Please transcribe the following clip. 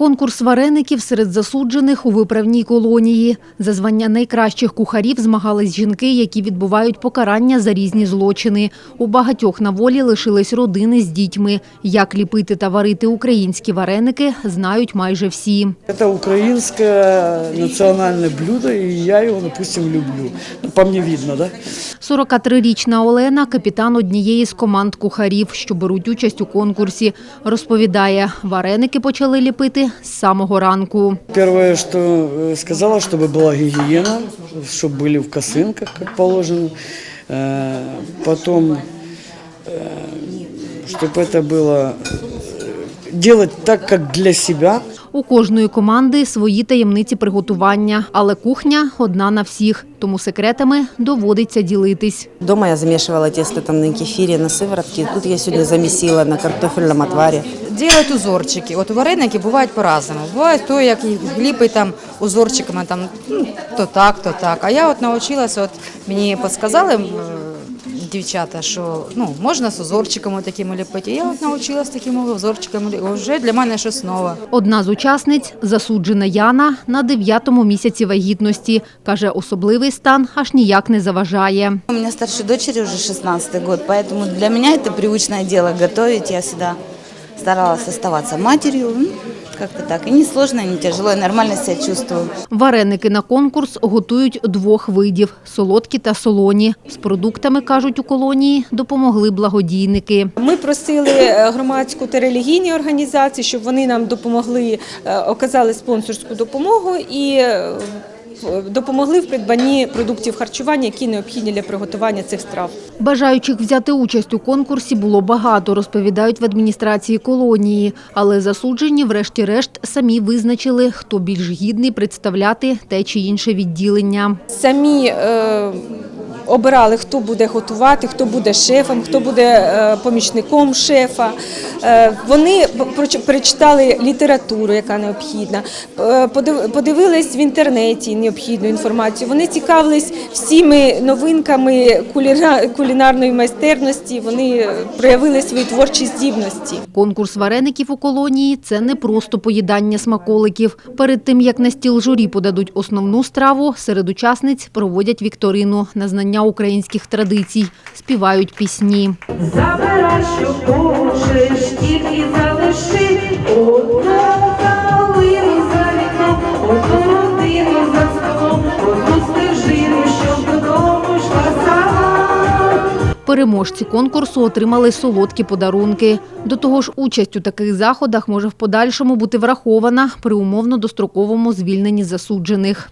Конкурс вареників серед засуджених у виправній колонії. За звання найкращих кухарів змагались жінки, які відбувають покарання за різні злочини. У багатьох на волі лишились родини з дітьми. Як ліпити та варити українські вареники, знають майже всі. Это украинское национальное блюдо, и я его, допустим, люблю. По мне видно, да? 43-річна Олена – капітан однієї з команд кухарів, що беруть участь у конкурсі. Розповідає, вареники почали ліпити з самого ранку. Первое, что э, сказала, чтобы была гигиена, чтобы были в косынках, как положено. Э, Потом, чтобы это было э, делать так, как для себя. У кожної команди свої таємниці приготування, але кухня одна на всіх, тому секретами доводиться ділитись. Дома я замешивала тесто там на кефире, на сыворотке. Тут я сегодня замесила на картофельном отваре. Делать узорчики. От вареники бувають по-разному. Буває то, як їх ліпить там узорчиками, там, ну, то так, то так. А я от навчилася, от мені підказали м, дівчата, що ну, можна з узорчиками такими ліпити. І я от навчилася такими узорчиками. лі- Вже для мене щось нове. Одна з учасниць – засуджена Яна на дев'ятому місяці вагітності. Каже, особливий стан аж ніяк не заважає. У меня старшей дочери уже 16 год, поэтому для меня это привычное дело готовить. Я всегда старалась оставаться матерью. Как-то так. И не сложно, ні не тяжело, я нормально себя чувствую. Вареники на конкурс готують двох видів – солодкі та солоні. З продуктами, кажуть у колонії, допомогли благодійники. Ми просили е, громадську та релігійні організації, щоб вони нам допомогли, е, оказали спонсорську допомогу і е, допомогли в придбанні продуктів харчування, які необхідні для приготування цих страв. Бажаючих взяти участь у конкурсі було багато, розповідають в адміністрації колонії. Але засуджені, врешті-решт, самі визначили, хто більш гідний представляти те чи інше відділення. Самі е, обирали, хто буде готувати, хто буде шефом, хто буде е, помічником шефа. Е, вони перечитали літературу, яка необхідна, е, подивились в інтернеті необхідну інформацію. Вони цікавились всіми новинками кулінарної майстерності. Вони проявили свої творчі здібності. Конкурс вареників у колонії – це не просто поїдання смаколиків. Перед тим, як на стіл журі подадуть основну страву, серед учасниць проводять вікторину на знання українських традицій, співають пісні. Забирай, що хочеш, тільки залиши одну калину за вікном, одну родину за столом, одну стежину, щоб додому йшла сама. Переможці конкурсу отримали солодкі подарунки. До того ж, участь у таких заходах може в подальшому бути врахована при умовно достроковому звільненні засуджених.